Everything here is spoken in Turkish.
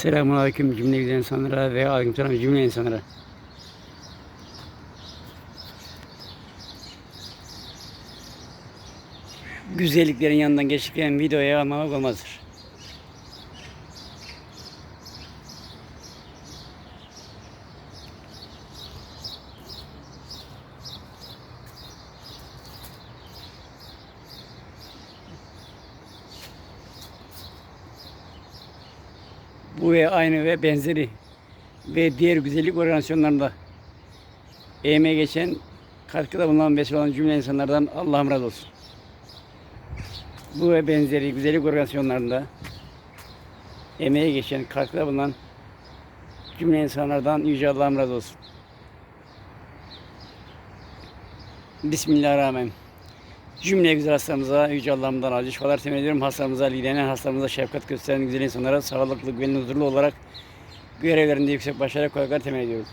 Selamun Aleyküm cümle güzel insanlara ve aleyküm selam cümle insanlara. Güzelliklerin yanından geçtikten videoya almamak olmazdır. Bu ve aynı ve benzeri ve diğer güzellik organizasyonlarında emeğe geçen katkıda bulunan vesile olan cümle insanlardan Allah'ım razı olsun. Bu ve benzeri güzellik organizasyonlarında emeğe geçen katkıda bulunan cümle insanlardan Yüce Allah'ım razı olsun. Bismillahirrahmanirrahim. Cümle güzel hastalarımıza Yüce Allah'ımdan acil şifalar temin ediyorum. Hastalarımıza, lidenen hastalarımıza şefkat gösteren güzel insanlara sağlıklı, güvenli, huzurlu olarak görevlerinde yüksek başarı kolaylıklar temin ediyorum.